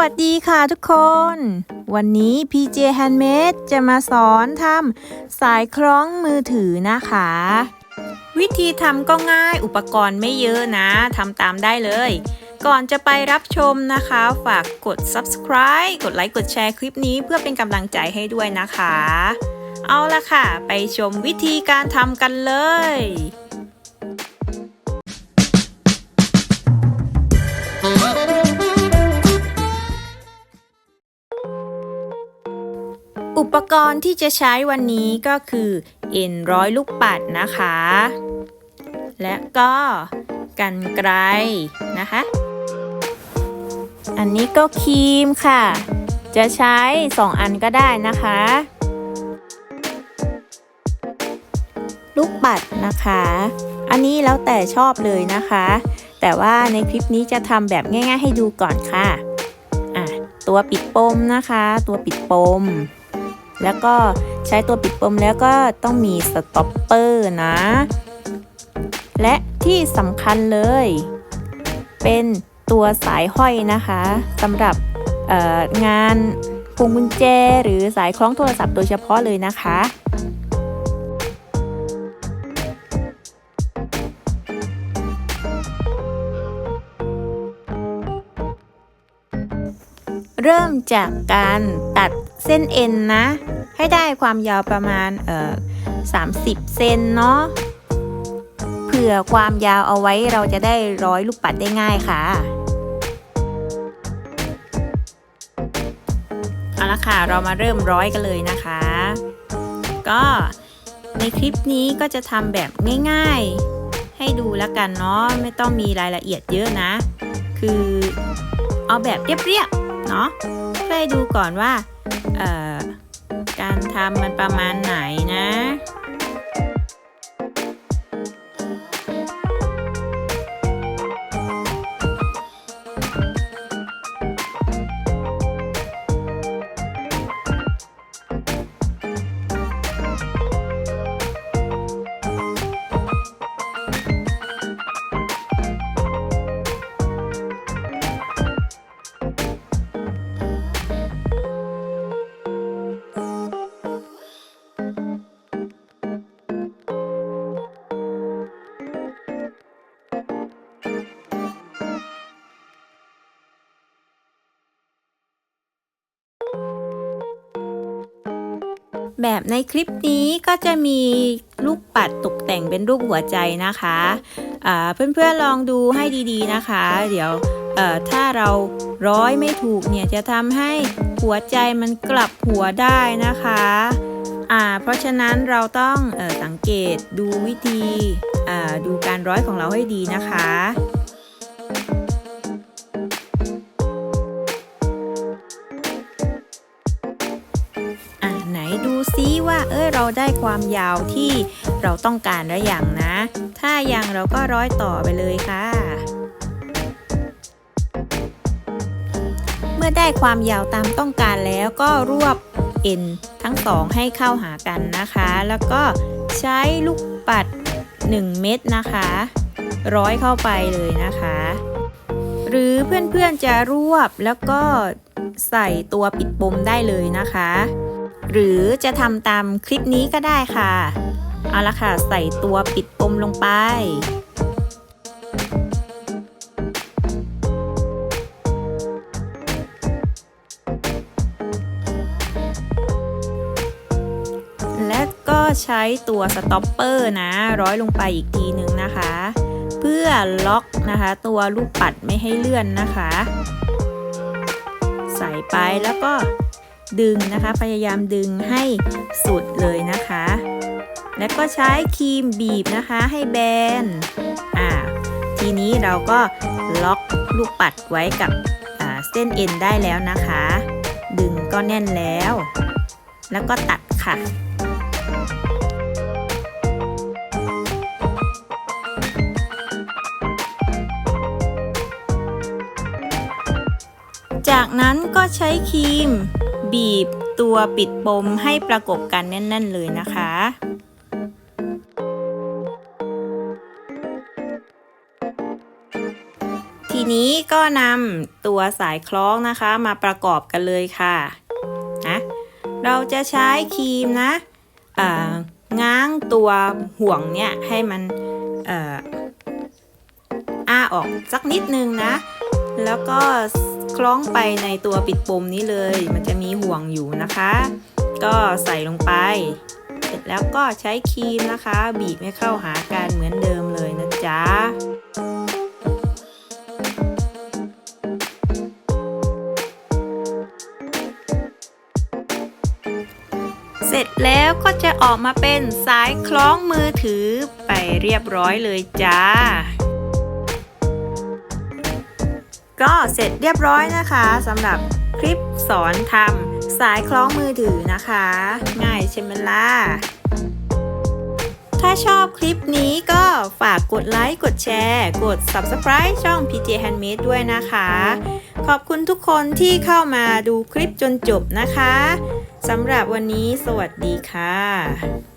วัสดีค่ะทุกคน วันนี้ PJ Handmade จะมาสอนทำสายคล้องมือถือนะคะ วิธีทำก็ง่ายอุปกรณ์ไม่เยอะนะทำตามได้เลย ก่อนจะไปรับชมนะคะ ฝากกด subscribe กดไลค์กดแชร์คลิปนี้เพื่อเป็นกำลังใจให้ด้วยนะคะ เอาละค่ะ ไปชมวิธีการทำกันเลย อุปกรณ์ที่จะใช้วันนี้ก็คือเอ็นร้อยลูกปัดนะคะ และก็กันไกลนะคะ อันนี้ก็ครีมค่ะ จะใช้ 2 อันก็ได้นะคะ ลูกปัดนะคะ อันนี้แล้วแต่ชอบเลยนะคะ แต่ว่าในคลิปนี้จะทำแบบง่าย ๆ ให้ดูก่อนค่ะอะตัวปิดปมนะคะ ตัวปิดปม แล้วก็ใช้ตัวปิดปมแล้วก็ต้องมีสต็อปเปอร์นะ และที่สำคัญเลย เป็นตัวสายห้อยนะคะสำหรับงานพวงกุญแจหรือสายคล้องโทรศัพท์โดยเฉพาะเลยนะคะ เริ่มจากการตัด เส้นเอ็นนะ ให้ได้ความยาวประมาณเอ่อ30 เซนเนาะเผื่อความยาวเอาไว้เราจะได้ร้อยลูกปัดได้ง่ายค่ะเอาละค่ะเรามาเริ่มร้อยกันเลยนะคะ ก็ในคลิปนี้ก็จะทำแบบง่ายๆ ให้ดูแล้วกันเนาะไม่ต้องมีรายละเอียดเยอะนะ คือเอาแบบเรียบๆเนาะเพื่อให้ดูก่อนว่า การทำมันประมาณไหน แบบในคลิปนี้ก็จะมีลูกปัดตกแต่งเป็นรูปหัวใจนะคะเพื่อนๆลองดูให้ดีๆนะคะ เดี๋ยวถ้าเราร้อยไม่ถูกเนี่ยจะทำให้หัวใจมันกลับหัวได้นะคะเพราะฉะนั้นเราต้องออสังเกตดูวิธีดูการร้อยของเราให้ดีนะคะ เอ้ยเราได้ความยาวที่เราต้องการแล้วอย่างนะ ถ้ายังเราก็ร้อยต่อไปเลยค่ะ เมื่อได้ความยาวตามต้องการแล้วก็รวบเอ็นทั้งสองให้เข้าหากันนะคะ แล้วก็ใช้ลูกปัด 1 เม็ดนะคะ ร้อยเข้าไปเลยนะคะ หรือเพื่อนๆจะรวบแล้วก็ใส่ตัวปิดปมได้เลยนะคะ หรือจะทำตามคลิปนี้ก็ได้ค่ะ เอาละค่ะ ใส่ตัวปิดปมลงไป และก็ใช้ตัวสต็อปเปอร์นะ ร้อยลงไปอีกทีหนึ่งนะคะ เพื่อล็อกนะคะ ตัวลูกปัดไม่ให้เลื่อนนะคะ ใส่ไปแล้วก็ ดึงนะคะ พยายามดึงให้สุดเลยนะคะ แล้วก็ใช้ครีมบีบนะคะให้แบน อ่า ทีนี้เราก็ล็อกลูกปัดไว้กับเส้นเอ็นได้แล้วนะคะ ดึงก็แน่นแล้ว แล้วก็ตัดค่ะจากนั้นก็ใช้ครีม บีบตัวปิดปมให้ประกบกันแน่น ๆ เลยนะคะทีนี้ก็นำตัวสายคล้องนะคะมาประกอบกันเลยค่ะนะเราจะใช้ครีมนะง้างตัวห่วงเนี่ยให้มันอ้าออกสักนิดนึงนะ แล้วก็ คล้องไปในตัวปิดปมนี้เลย มันจะมีห่วงอยู่นะคะ ก็ใส่ลงไป เสร็จแล้วก็ใช้ครีมนะคะ บีบให้เข้าหากันเหมือนเดิมเลยนะจ๊ะเสร็จแล้วก็จะออกมาเป็นสายคล้องมือถือไปเรียบร้อยเลยจ้า ก็เสร็จเรียบร้อยนะคะสำหรับคลิปสอนทำสายคล้องมือถือนะคะ ง่ายใช่ไหมล่ะถ้าชอบคลิปนี้ก็ฝากกดไลค์ กดแชร์ กด Subscribe ช่อง PJ Handmade ด้วยนะคะ ขอบคุณทุกคนที่เข้ามาดูคลิปจนจบนะคะสำหรับวันนี้สวัสดีค่ะ